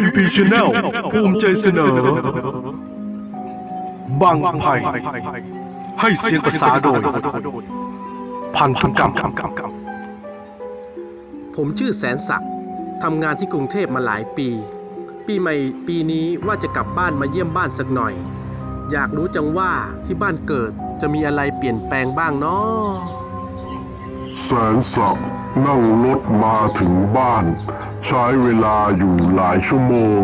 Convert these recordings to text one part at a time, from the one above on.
PNP Channel ภูมิใจเสนอ บางไผ่ให้เสียงภาษาโดย พันธุกรรมผมชื่อแสนศักดิ์ทำงานที่กรุงเทพมาหลายปี ปีใหม่ปีนี้ว่าจะกลับบ้านมาเยี่ยมบ้านสักหน่อย อยากรู้จังว่าที่บ้านเกิดจะมีอะไรเปลี่ยนแปลงบ้างเนาะแสนศักดิ์นั่งรถมาถึงบ้าน ใช้เวลาอยู่หลายชั่วโมง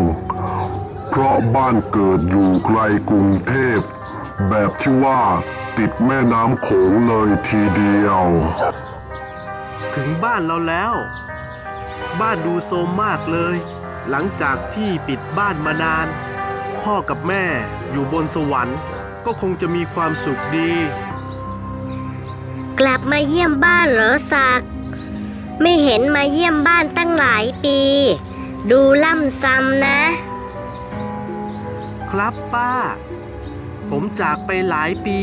เพราะบ้านเกิดอยู่ไกลกรุงเทพ แบบที่ว่าติดแม่น้ำโขงเลยทีเดียว ถึงบ้านเราแล้ว บ้านดูโซมมากเลย หลังจากที่ปิดบ้านมานาน พ่อกับแม่อยู่บนสวรรค์ ก็คงจะมีความสุขดี กลับมาเยี่ยมบ้านเหรอศักดิ์ ไม่เห็นมาเยี่ยมบ้านตั้งหลายปี ดูล่ำซ้ำนะ ครับป้า ผมจากไปหลายปี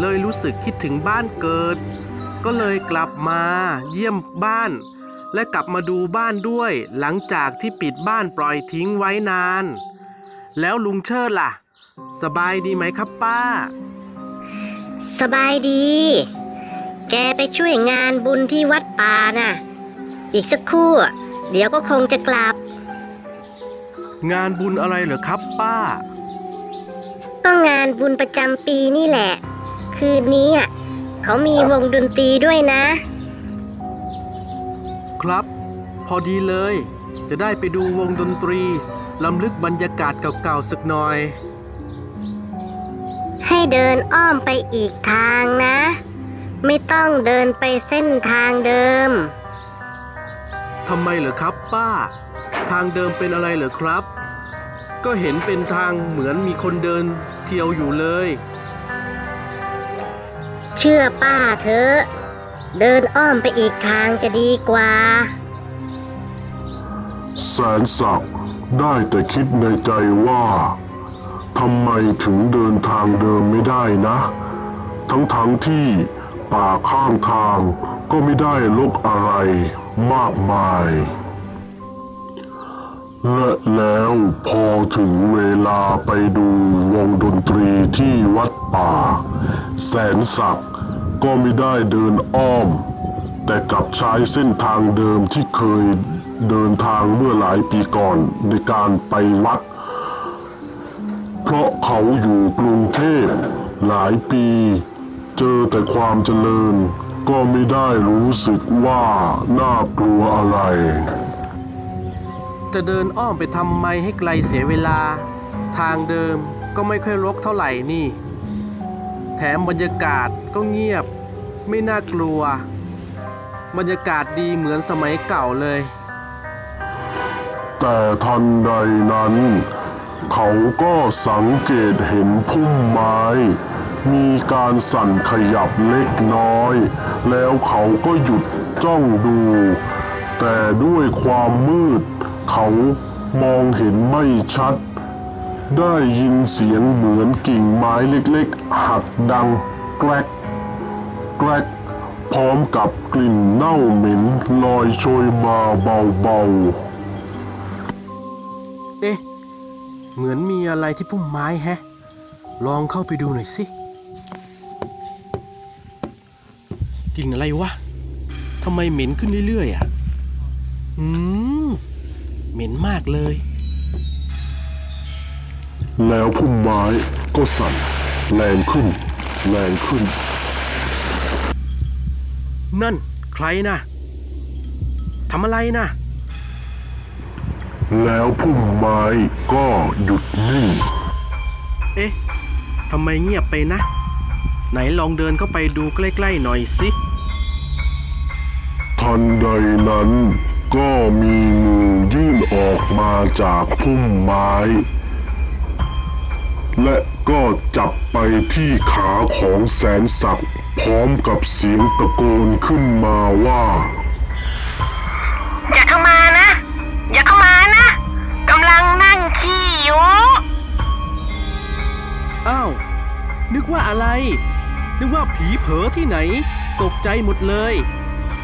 เลยรู้สึกคิดถึงบ้านเกิด ก็เลยกลับมาเยี่ยมบ้าน และกลับมาดูบ้านด้วย หลังจากที่ปิดบ้านปล่อยทิ้งไว้นาน แล้วลุงเชิดล่ะ สบายดีไหมครับป้า สบายดี แกไปช่วยงานบุญที่วัดป่าน่ะ อีกสักครู่ เดี๋ยวก็คงจะกลับ งานบุญอะไรเหรอครับป้า ก็งานบุญประจำปีนี่แหละ คืนนี้อะเขามีวงดนตรีด้วยนะ ครับ พอดีเลย จะได้ไปดูวงดนตรีลำลึกบรรยากาศเก่าๆสักหน่อย ให้เดินอ้อมไปอีกทางนะ ไม่ต้องเดินไปเส้นทางเดิม ทำไมเหรอครับป้า ทางเดิมเป็นอะไรเหรอครับ ก็เห็นเป็นทางเหมือนมีคนเดินเที่ยวอยู่เลย เชื่อป้าเถอะ เดินอ้อมไปอีกทางจะดีกว่า แสนศักดิ์ได้แต่คิดในใจว่าทำไมถึงเดินทางเดิมไม่ได้นะ ทั้งๆทที่ ป่าข้างทาง ก็ไม่ได้ลกอะไรมากมาย และแล้วพอถึงเวลาไปดูวงดนตรีที่วัดป่า แสนศักดิ์ก็ไม่ได้เดินอ้อม แต่กลับใช้เส้นทางเดิมที่เคยเดินทางเมื่อหลายปีก่อนในการไปวัด เพราะเขาอยู่กรุงเทพหลายปี เจอแต่ความเจริญ ก็ไม่ได้รู้สึกว่าน่ากลัวอะไร จะเดินอ้อมไปทำไมให้ไกลเสียเวลา ทางเดิมก็ไม่ค่อยรกเท่าไหร่นี่ แถมบรรยากาศก็เงียบ ไม่น่ากลัว บรรยากาศดีเหมือนสมัยเก่าเลย แต่ทันใดนั้น เขาก็สังเกตเห็นพุ่มไม้ มีการสั่นขยับเล็กน้อย แล้วเขาก็หยุดจ้องดู แต่ด้วยความมืด เขามองเห็นไม่ชัด ได้ยินเสียงเหมือนกิ่งไม้เล็กๆ หักดังแกรกแกรกพร้อมกับกลิ่นเน่าเหม็นลอยโชยมาเบาๆ เอ๊ะ เหมือนมีอะไรที่พุ่มไม้แฮะ ลองเข้าไปดูหน่อยสิ กลิ่นอะไรวะทำไมเหม็นขึ้นเรื่อยๆอะ อืม เหม็นมากเลย แล้วพุ่มไม้ก็สั่นแรงขึ้นแรงขึ้น นั่นใครนะทำอะไรนะแล้วพุ่มไม้ก็หยุดนิ่ง เอ๊ะทำไมเงียบไปนะ ไหนลองเดินเข้าไปดูใกล้ ๆ หน่อยสิ ทันใดนั้น ก็มีมือยื่นออกมาจากพุ่มไม้ และก็จับไปที่ขาของแสนศักดิ์พร้อมกับเสียงตะโกนขึ้นมาว่า อย่าเข้ามานะ อย่าเข้ามานะกำลังนั่งขี้อยู่อ้าวนึกว่าอะไร นึกว่าผีเผลอที่ไหน ตกใจหมดเลย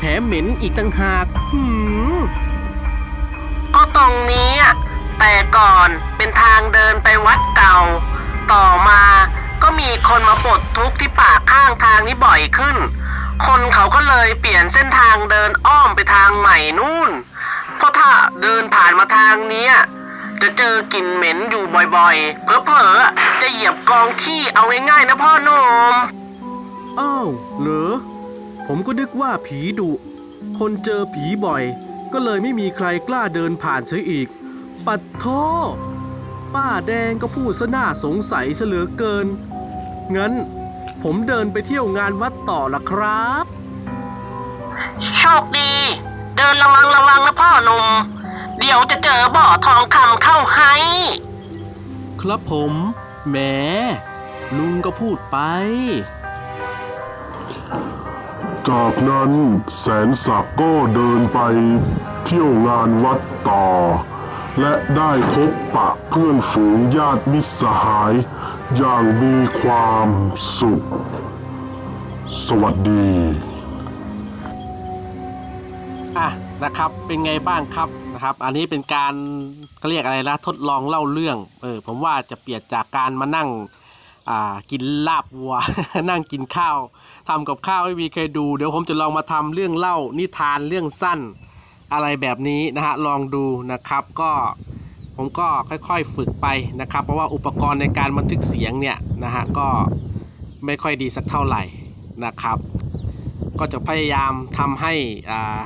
แถมเหม็นอีกต่างหากหืมก็ตรงนี้อะแต่ก่อนเป็นทางเดินไปวัดเก่า ต่อมาก็มีคนมาปลดทุกข์ที่ปากข้างทางนี้บ่อยขึ้น คนเขาก็เลยเปลี่ยนเส้นทางเดินอ้อมไปทางใหม่นู่น เพราะถ้าเดินผ่านมาทางเนี้ยจะเจอกลิ่นเหม็นอยู่บ่อยๆเผลอๆจะเหยียบกองขี้เอาง่ายๆนะพ่อหนุ่มอ้าว เหรอ ผมก็นึกว่าผีดุ คนเจอผีบ่อย ก็เลยไม่มีใครกล้าเดินผ่านเสียอีก ปัดโทป้าแดงก็พูดซะน่าสงสัยซะเหลือเกิน งั้นผมเดินไปเที่ยวงานวัดต่อละครับ โชคดี เดินระวังระวังนะพ่อหนุ่ม เดี๋ยวจะเจอบ่อทองคำเข้าให้ ครับผม แหมลุงก็พูดไป จากนั้นแสนศักดิ์ก็เดินไปเที่ยวงานวัดต่อ และได้พบปะเพื่อนฝูงญาติมิตรสหาย อย่างมีความสุข สวัสดีอะนะครับเป็นไงบ้างครับนะครับ อันนี้เป็นการเขาเรียกอะไรนะทดลองเล่าเรื่องเออผมว่าจะเปลี่ยนจากการมานั่งอ่ากินลาบวัว นั่งกินข้าว ทำกับข้าวให้มีใครดู เดี๋ยวผมจะลองมาทำเรื่องเล่านิทานเรื่องสั้นอะไรแบบนี้นะฮะลองดูนะครับก็ผมก็ค่อยๆฝึกไปนะครับ เพราะว่าอุปกรณ์ในการบันทึกเสียงเนี่ยนะฮะก็ไม่ค่อยดีสักเท่าไหร่นะครับ ก็จะพยายามทำให้อ่า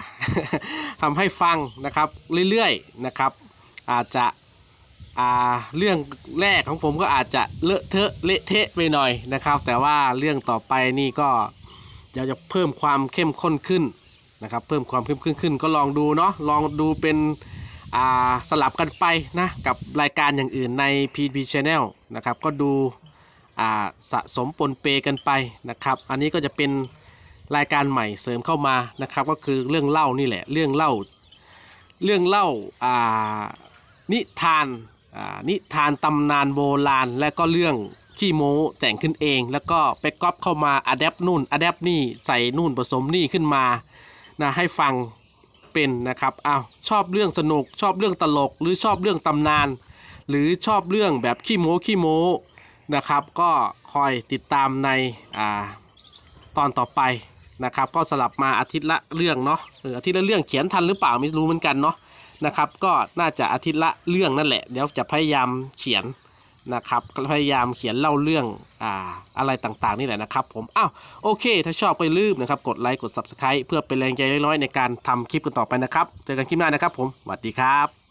ทำให้ฟังนะครับเรื่อยๆนะครับ อาจจะ อ่าเรื่องแรกของผมก็อาจจะเลอะเทอะเละเทะไปหน่อยนะครับ แต่ว่าเรื่องต่อไปนี่ก็เดี๋ยวจะเพิ่มความเข้มข้นขึ้นนะครับ เพิ่มความเข้มข้นขึ้น ก็ลองดูเนาะลองดูเป็นอ่าสลับกันไปนะกับรายการอย่างอื่นใน PP Channel นะครับก็ดูอ่าสะสมปนเปกันไปนะครับ อันนี้ก็จะเป็นรายการใหม่เสริมเข้ามานะครับ ก็คือเรื่องเล่านี่แหละเรื่องเล่า เรื่องเล่าอ่านิทาน นิทานตำนานโบราณ และก็เรื่องขี้โม้แต่งขึ้นเอง แล้วก็ไปก๊อปเข้ามาอัดแอปนู่นอัดแอปนี่ใส่นู่นผสมนี่ขึ้นมานะให้ฟังเป็นนะครับอ้าวชอบเรื่องสนุกชอบเรื่องตลก หรือชอบเรื่องตำนาน หรือชอบเรื่องแบบขี้โม้ขี้โม้นะครับ ก็คอยติดตามในอ่าตอนต่อไปนะครับ ก็สลับมาอาทิตย์ละเรื่องเนาะเอออาทิตย์ละเรื่องเขียนทันหรือเปล่าไม่รู้เหมือนกันเนาะ นะครับ ก็น่าจะอาทิตย์ละเรื่องนั่นแหละเดี๋ยวจะพยายามเขียนนะครับพยายามเขียนเล่าเรื่องอ่าอะไรต่างๆนี่แหละนะครับผมอ้าวโอเค ถ้าชอบไปลืมนะครับ กดไลค์กด Subscribe เพื่อเป็นแรงใจน้อยๆในการทำคลิปกันต่อไปนะครับ เจอกันคลิปหน้านะครับผมสวัสดีครับ